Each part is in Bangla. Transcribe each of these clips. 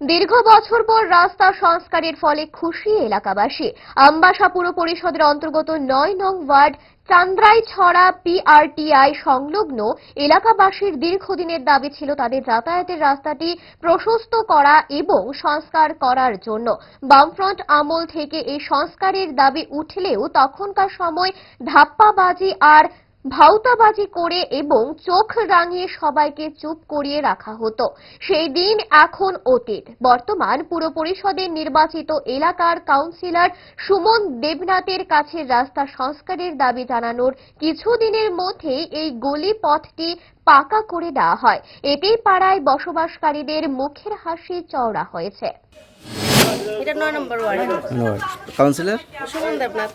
দীর্ঘ বছর পর রাস্তা সংস্কারের ফলে খুশি এলাকাবাসী। আমবাসা পুর পরিষদের অন্তর্গত নয় নং ওয়ার্ড চান্দ্রাইছড়া পিআরটিআই সংলগ্ন এলাকাবাসীর দীর্ঘদিনের দাবি ছিল তাদের যাতায়াতের রাস্তাটি প্রশস্ত করা এবং সংস্কার করার জন্য। বামফ্রন্ট আমল থেকে এই সংস্কারের দাবি উঠলেও তখনকার সময় ধাপ্পাবাজি আর ভাউতাবাজি করে এবং চোখ রাঙিয়ে সবাইকে চুপ করিয়ে রাখা হতো। সেই দিন এখন অতীত। বর্তমান পুর পরিষদের নির্বাচিত এলাকার কাউন্সিলর সুমন দেবনাথের কাছে রাস্তা সংস্কারের দাবি জানানোর কিছুদিনের মধ্যেই এই গলি পথটি পাকা করে দেওয়া হয়। এতেই পাড়ায় বসবাসকারীদের মুখের হাসি চওড়া হয়েছে। এটা নয় number ward. Councillor? Suman Debnath.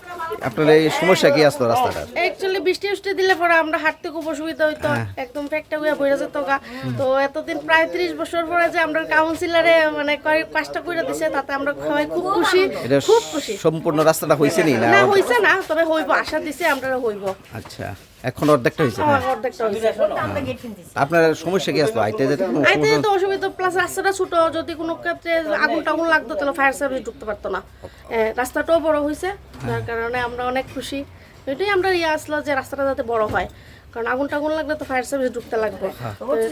আপনার এই সমস্যা কি আসতো রাস্তাটার? অ্যাকচুয়ালি বৃষ্টি উষ্টি দিলে পরে আমরা হাঁটতে খুব অসুবিধা হইতো। হ্যাঁ। একদম ফ্যাক্টা বইরা যেত গা। তো এতদিন প্রায় ত্রিশ বছর পরে যে আমরা কাউন্সিলরে মানে কাজটা করে দিছে তাতে আমরা সবাই খুব খুশি। খুব খুশি। সম্পূর্ণ রাস্তাটা হয়েছে না না? হইছে না তবে হইব আশা দিছে আমরা হইব। আচ্ছা। এখন অর্ধেকটা হয়েছে আমার হ্যাঁ। অর্ধেকটা হইছে আপনার সমস্যা কি আসলো? আইতে যেতে কোনো আইতে যেতে অসুবিধা প্লাস রাস্তাটা ছোট যদি কোনো ক্ষেত্রে আগুন টাগুন লাগতো তাহলে ফায়ার সার্ভিস ঢুকতে পারতো না। রাস্তাটাও বড় হয়েছে যার কারণে আমরা অনেক খুশি। এটাই আমরা ইয়ে আসলো যে রাস্তাটা যাতে বড় হয়। কারণ আগুন টাগুন লাগলে তো ফায়ার সার্ভিস ঢুকতে লাগবে।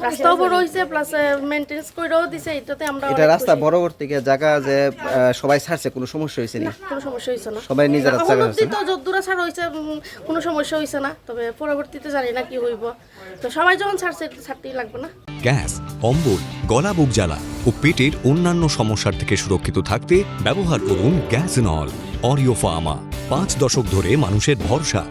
রাস্তাও বড় হয়েছে প্লাস মেনটেন্স করেও দিছে এটাতে আমরা এটা রাস্তা। বড় করতে গিয়ে জায়গা যে আহ, সবাই ছাড়ছে কোনো সমস্যা হয়েছে নি? কোনো সমস্যা হয়েছে না। সবাই নিজেরা এখন জায়গা তো যদ্দূরা ছাড় হয়েছে কোনো সমস্যা হয়েছে না। তবে পরবর্তীতে জানি না কি হইব। তো সবাই যখন ছাড়ছে ছাড়তেই লাগবে না। গ্যাস অম্বল গলা বুক জ্বালা ও পেটের অন্যান্য সমস্যার থেকে সুরক্ষিত থাকতে ব্যবহার করুন গ্যাস নল অরিও ফার্মা। পাঁচ দশক ধরে মানুষের ভরসা।